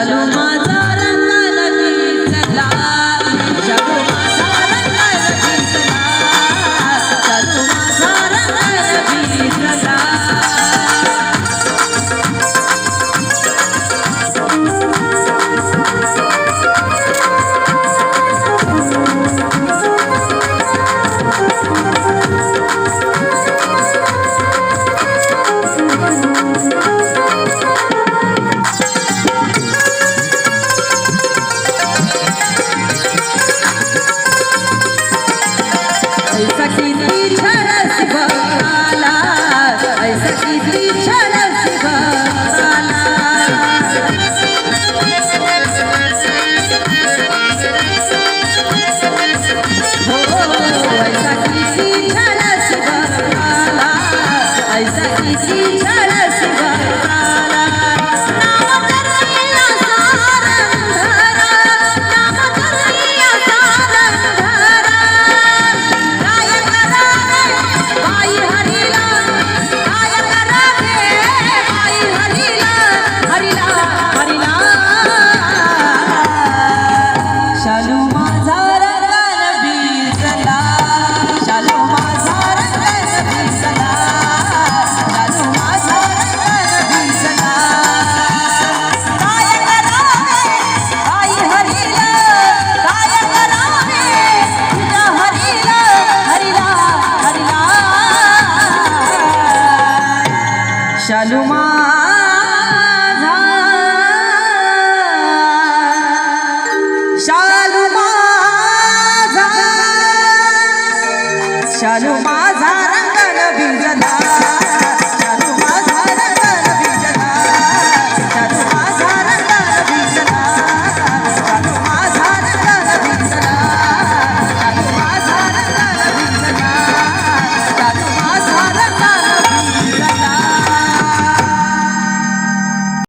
शालू ছাড়া शालू माझा. शालू माझा. शालू माझा रंगन